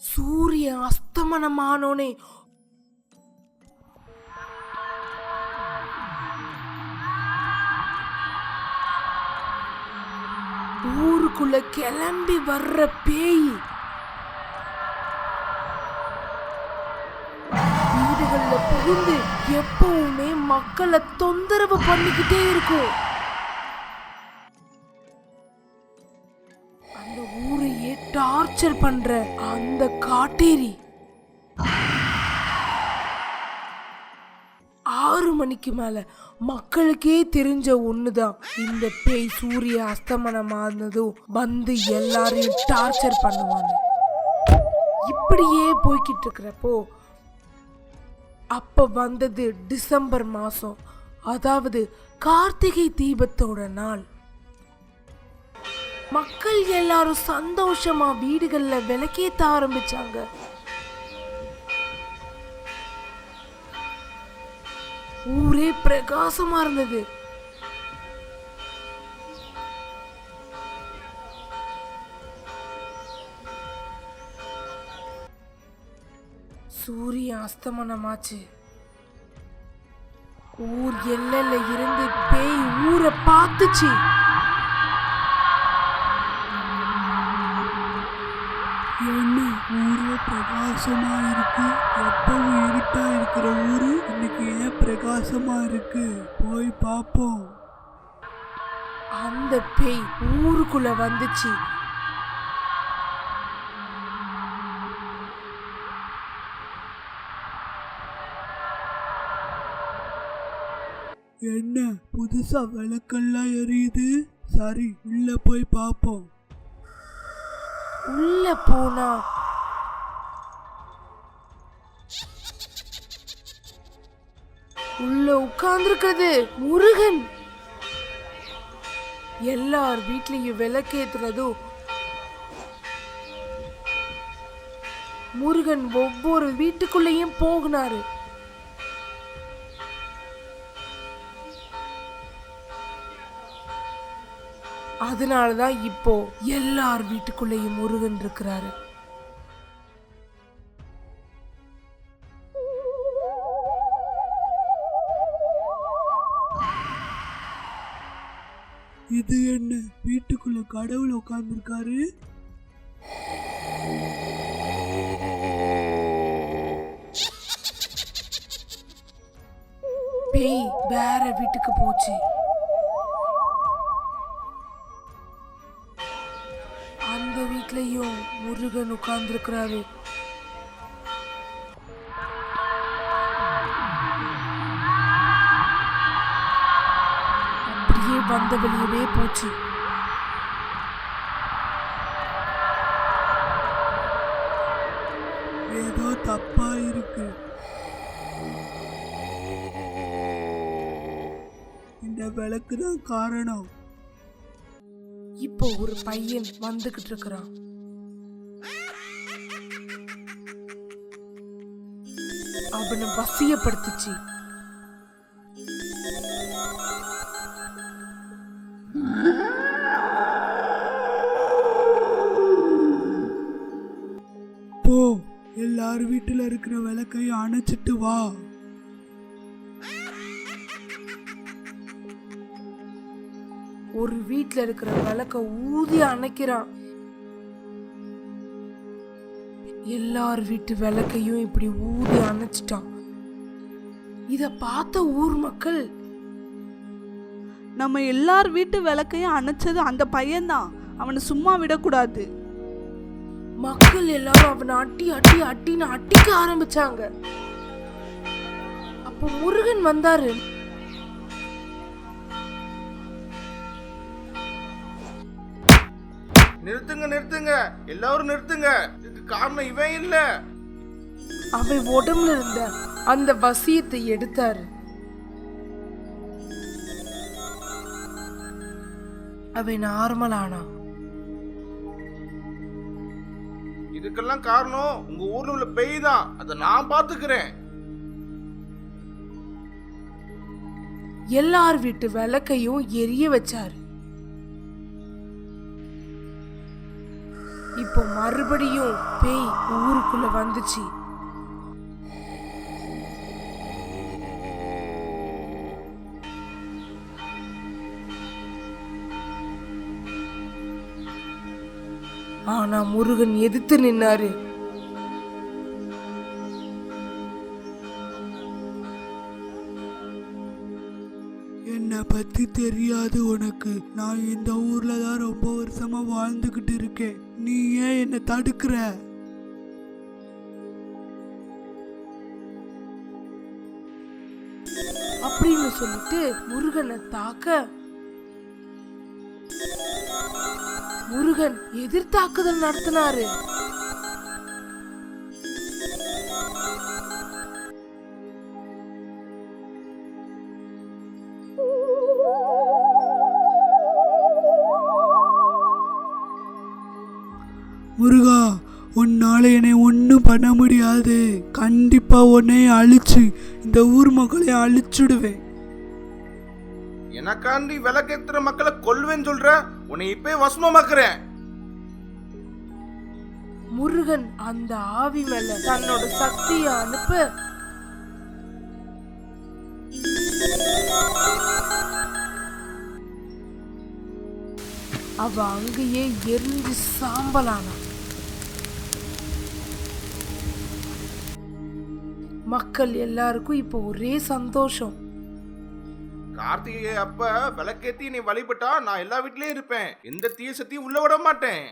சூரியன் அஸ்தமனமானோனே. ஊருக்குள்ள கிளம்பி வர்ற பேய். வீடுகள்ல புகுந்து எப்பவுமே மக்களை தொந்தரவு பண்ணிக்கிட்டே இருக்கும். டார்ச்சர் பண்ற அந்த காட்டேரி. ஆறு மணிக்கு மேல மக்களுக்கே தெரிஞ்ச ஒண்ணுதான். இந்த பேய் சூரிய அஸ்தமனம் ஆனதும் வந்து எல்லாரையும் டார்ச்சர் பண்ணுவாங்க இப்படியே போய்கிட்டு இருக்கிறப்போ அப்ப வந்தது டிசம்பர் மாசம். அதாவது கார்த்திகை தீபத்தோட நாள். மக்கள் எல்லாரும் சந்தோஷமா வீடுகள்ல விளக்கேத்த ஆரம்பிச்சாங்க. ஊரே பிரகாசமா இருந்தது. சூரியன் அஸ்தமனமாச்சு. ஊர் எல்லையில இருந்து பேய் ஊரை பார்த்துச்சு. பிரகாசமா இருக்கு எப்பவும் இருட்டா இருக்கிற ஊரு இன்னைக்கு ஏன் பிரகாசமா இருக்கு போய் பார்ப்போம் அந்த பேய் ஊருக்குள்ள வந்துச்சு. என்ன புதுசா விளக்கெல்லாம் எரியுது? சரி உள்ள போய் பார்ப்போம் உள்ள போனா உள்ள உட்கார்ந்துருக்கிறது முருகன். எல்லார் வீட்லயும் விளக்கேத்துறதும் முருகன் ஒவ்வொரு வீட்டுக்குள்ளேயும் போகினாரு. அதனாலதான் இப்போ எல்லார் வீட்டுக்குள்ளேயும் முருகன் இருக்கிறாரு. இது என்ன? வீட்டுக்குள்ள கடவுள் உட்கார்ந்துருக்காரு? பேய் வேற வீட்டுக்கு போச்சு. அந்த வீட்லயும் முருகன் உட்கார்ந்துருக்கிறாரு. வந்த வெளியவே போச்சு. ஏதோ தப்பா இருக்கு. இந்த விளக்கு தான் காரணம். இப்போ ஒரு பையன் வந்துகிட்டு இருக்கிறான். அவனை வசியப்படுத்துச்சு. எல்லார் வீட்டுல இருக்கிற விளக்கையும் அணைச்சிட்டு வா. ஒரு வீட்ல இருக்கிற விளக்க ஊதி அணைக்கிறான். எல்லார் வீட்டு விளக்கையும் இப்படி ஊதி அணைச்சிட்டான். இத பார்த்த ஊர் மக்கள் நம்ம எல்லார் வீட்டு விளக்கையும் அணைச்சது அந்த பையன்தான். அவனை சும்மா விடக்கூடாது. மக்கள் எல்லாரும் அவனை அட்டி அட்டி அட்டின்னு அட்டிக்க ஆரம்பிச்சாங்க. அப்போ முருகன் வந்தாரு. நிறுத்துங்க நிறுத்துங்க. எல்லாரும் நிறுத்துங்க. இதுக்கு காரணம் இவன் இல்ல. அவன் உடம்புல இருந்த அந்த வசியத்தை எடுத்தாரு. அவன் நார்மல் ஆனான் இதுக்கெல்லாம் காரணம் உங்க ஊர்ல உள்ள பேய் தான். அதை நான் பாத்துக்கிறேன் எல்லார் வீட்டு விளக்கையும் எரிய வச்சாரு. இப்போ மறுபடியும் பேய் ஊருக்குள்ள வந்துச்சு. ஆனா முருகன் எதிர்த்து நின்னாரு. என்னை பத்தி தெரியாது உனக்கு. நான் இந்த ஊர்ல தான் ரொம்ப வருஷமா வாழ்ந்துகிட்டு இருக்கேன். நீ ஏன் என்னை தடுக்கிற? அப்படின்னு சொல்லிட்டு முருகனை தாக்க முருகன் எதிர்த்தாக்குதல் நடத்தினாரு. முருகா உன்னால என்னை ஒன்றும் பண்ண முடியாது. கண்டிப்பா உன்னை அழிச்சு இந்த ஊர் மக்களை அழிச்சுடுவேன். எனக்காண்டி விளக்கேத்துற மக்களை கொல்வேன்னு சொல்ற உன்னை இப்பே வசமமாக்குறேன் முருகன் அந்த ஆவி மேல தன்னோட சக்திய அனுப்ப. அவ அங்கேயே எரிஞ்சு சாம்பலானா. மக்கள் எல்லாருக்கும் இப்போ ஒரே சந்தோஷம். கார்த்திகை அப்ப விளக்கேத்தி நீ வழிபட்டா நான் எல்லா வீட்லயும் இருப்பேன். எந்த தீய சக்தியும் உள்ள விட மாட்டேன்.